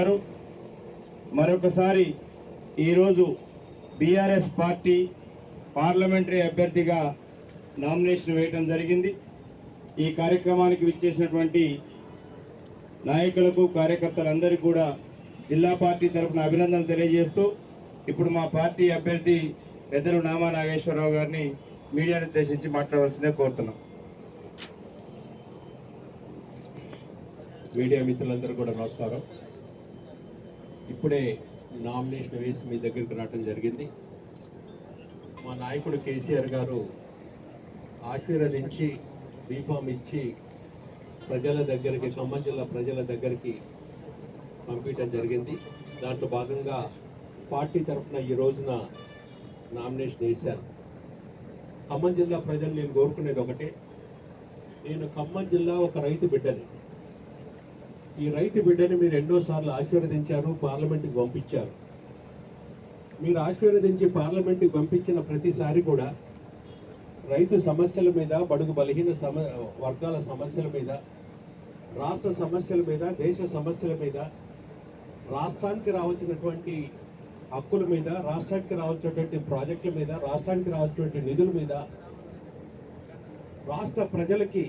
గారు మరొకసారి ఈరోజు బీఆర్ఎస్ పార్టీ పార్లమెంటరీ అభ్యర్థిగా నామినేషన్ వేయటం జరిగింది. ఈ కార్యక్రమానికి విచ్చేసినటువంటి నాయకులకు కార్యకర్తలందరికీ కూడా జిల్లా పార్టీ తరఫున అభినందనలు తెలియజేస్తూ ఇప్పుడు మా పార్టీ అభ్యర్థి పెద్దలు నామా నాగేశ్వరరావు గారిని మీడియాను ఉద్దేశించి మాట్లాడవలసిందే కోరుతున్నాం. మీడియా మిత్రులందరూ కూడా నమస్కారం. ఇప్పుడే నామినేషన్ వేసి మీ దగ్గరికి రావడం జరిగింది. మా నాయకుడు కేసీఆర్ గారు ఆశీర్వదించి బీఫామ్ ఇచ్చి ప్రజల దగ్గరికి ఖమ్మం జిల్లా ప్రజల దగ్గరికి పంపించడం జరిగింది. దాంట్లో భాగంగా పార్టీ తరఫున ఈ రోజున నామినేషన్ వేశారు. ఖమ్మం జిల్లా ప్రజలు నేను కోరుకునేది ఒకటే. నేను ఖమ్మం జిల్లా ఒక రైతు బిడ్డని. ఈ రైతు బిడ్డని మీరు ఎన్నోసార్లు ఆశీర్వదించారు పార్లమెంట్కి పంపించారు. మీరు ఆశీర్వదించి పార్లమెంట్కి పంపించిన ప్రతిసారి కూడా రైతు సమస్యల మీద బడుగు బలహీన సమ వర్గాల సమస్యల మీద రాష్ట్ర సమస్యల మీద దేశ సమస్యల మీద రాష్ట్రానికి రావాల్సినటువంటి హక్కుల మీద రాష్ట్రానికి రావాల్సినటువంటి ప్రాజెక్టుల మీద రాష్ట్రానికి రావాల్సినటువంటి నిధుల మీద రాష్ట్ర ప్రజలకి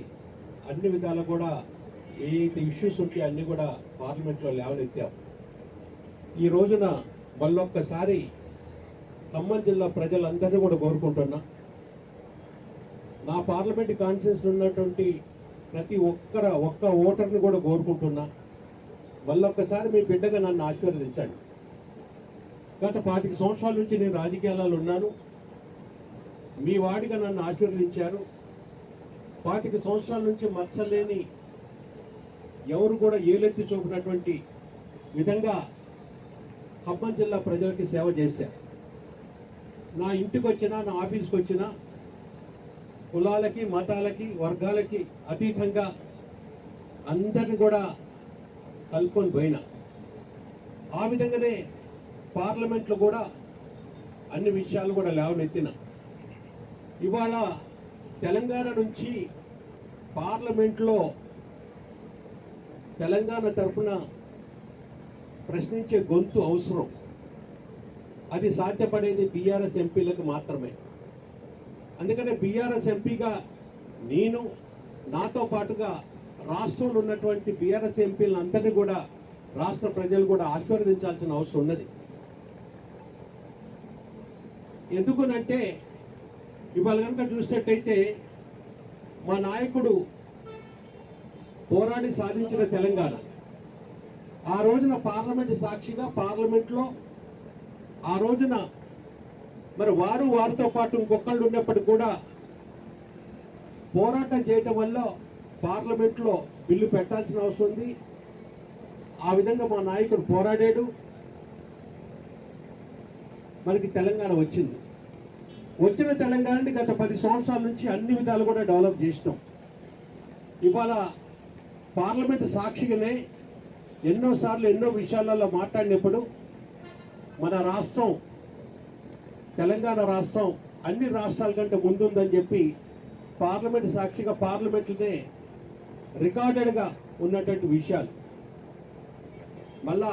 అన్ని విధాలు కూడా ఏ ఇష్యూస్ ఉంటే అన్నీ కూడా పార్లమెంట్లో లేవనెత్తాం ఈ రోజున మళ్ళొక్కసారి ఖమ్మం జిల్లా ప్రజలందరినీ కూడా కోరుకుంటున్నా. నా పార్లమెంట్ కాన్ఫరెన్స్ ఉన్నటువంటి ప్రతి ఒక్కర ఒక్క ఓటర్ని కూడా కోరుకుంటున్నా. మళ్ళొక్కసారి మీ బిడ్డగా నన్ను ఆశీర్వదించండి. గత పాతిక సంవత్సరాల నుంచి నేను రాజకీయాలలో ఉన్నాను. మీ వాడిగా నన్ను ఆశీర్వదించారు. పాతిక సంవత్సరాల నుంచి మచ్చలేని ఎవరు కూడా ఏలెత్తి చూపినటువంటి విధంగా ఖమ్మం జిల్లా ప్రజలకి సేవ చేశారు. నా ఇంటికి వచ్చినా నా ఆఫీస్కి వచ్చినా కులాలకి మతాలకి వర్గాలకి అతీతంగా అందరిని కూడా కలుపుకొని పోయినా. ఆ విధంగానే పార్లమెంట్లో కూడా అన్ని విషయాలు కూడా లేవనెత్తిన. ఇవాళ తెలంగాణ నుంచి పార్లమెంట్లో తెలంగాణ తరఫున ప్రశ్నించే గొంతు అవసరం. అది సాధ్యపడేది బీఆర్ఎస్ ఎంపీలకు మాత్రమే. అందుకనే బీఆర్ఎస్ ఎంపీగా నేను నాతో పాటుగా రాష్ట్రంలో ఉన్నటువంటి బీఆర్ఎస్ ఎంపీలను అందరినీ కూడా రాష్ట్ర ప్రజలు కూడా ఆశీర్వదించాల్సిన అవసరం ఉన్నది. ఎందుకునంటే ఇవాళ కనుక చూసినట్టయితే మా నాయకుడు పోరాడి సాధించిన తెలంగాణ. ఆ రోజున పార్లమెంట్ సాక్షిగా పార్లమెంట్లో ఆ రోజున మరి వారు వారితో పాటు ఇంకొకళ్ళు ఉన్నప్పటికీ కూడా పోరాటం చేయటం వల్ల పార్లమెంట్లో బిల్లు పెట్టాల్సిన అవసరం ఉంది. ఆ విధంగా మా నాయకుడు పోరాడాడు. మనకి తెలంగాణ వచ్చింది. వచ్చిన తెలంగాణని గత పది సంవత్సరాల నుంచి అన్ని విధాలు కూడా డెవలప్ చేసినాం. ఇవాళ పార్లమెంట్ సాక్షిగానే ఎన్నోసార్లు ఎన్నో విషయాలలో మాట్లాడినప్పుడు మన రాష్ట్రం తెలంగాణ రాష్ట్రం అన్ని రాష్ట్రాల కంటే ముందుందని చెప్పి పార్లమెంట్ సాక్షిగా పార్లమెంట్లోనే రికార్డెడ్గా ఉన్నటువంటి విషయాలు. మళ్ళా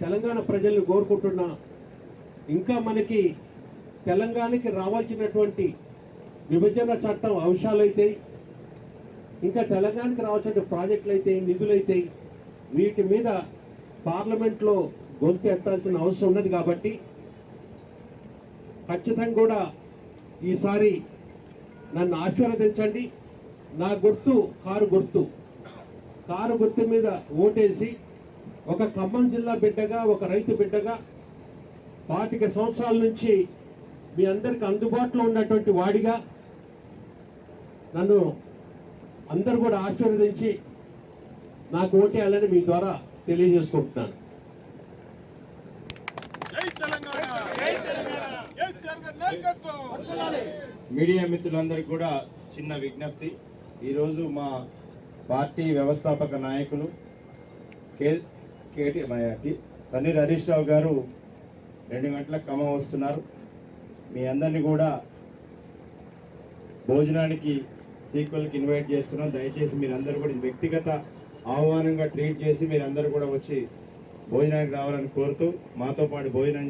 తెలంగాణ ప్రజల్ని కోరుకుంటున్నా ఇంకా మనకి తెలంగాణకి రావాల్సినటువంటి విభజన చట్టం అంశాలైతే ఇంకా తెలంగాణకి రావాల్సిన ప్రాజెక్టులు అయితే నిధులైతే వీటి మీద పార్లమెంట్లో గొంతు ఎత్తాల్సిన అవసరం ఉన్నది కాబట్టి ఖచ్చితంగా కూడా ఈసారి నన్ను ఆశీర్వదించండి. నా గుర్తు కారు గుర్తు. కారు గుర్తు మీద ఓటేసి ఒక ఖమ్మం జిల్లా బిడ్డగా ఒక రైతు బిడ్డగా పాతిక సంవత్సరాల నుంచి మీ అందరికి అందుబాటులో ఉన్నటువంటి వాడిగా నన్ను అందరూ కూడా ఆశీర్వదించి నాకు ఓటేయాలని మీ ద్వారా తెలియజేసుకుంటున్నాను. జై తెలంగాణ జై తెలంగాణ కేసీఆర్ గారి నాయకత్వం. మీడియా మిత్రులందరికీ కూడా చిన్న విజ్ఞప్తి. ఈరోజు మా పార్టీ వ్యవస్థాపక నాయకులు కే కేటీ తన్నీర్ హరీష్ రావు గారు రెండు గంటలకు ఖమ్మం వస్తున్నారు. మీ అందరినీ కూడా భోజనానికి సీక్వెల్కి ఇన్వైట్ చేస్తున్నాం. దయచేసి మీరందరూ కూడా వ్యక్తిగత ఆహ్వానంగా ట్రీట్ చేసి మీరందరూ కూడా వచ్చి భోజనానికి రావాలని కోరుతూ మాతో పాటు భోజనం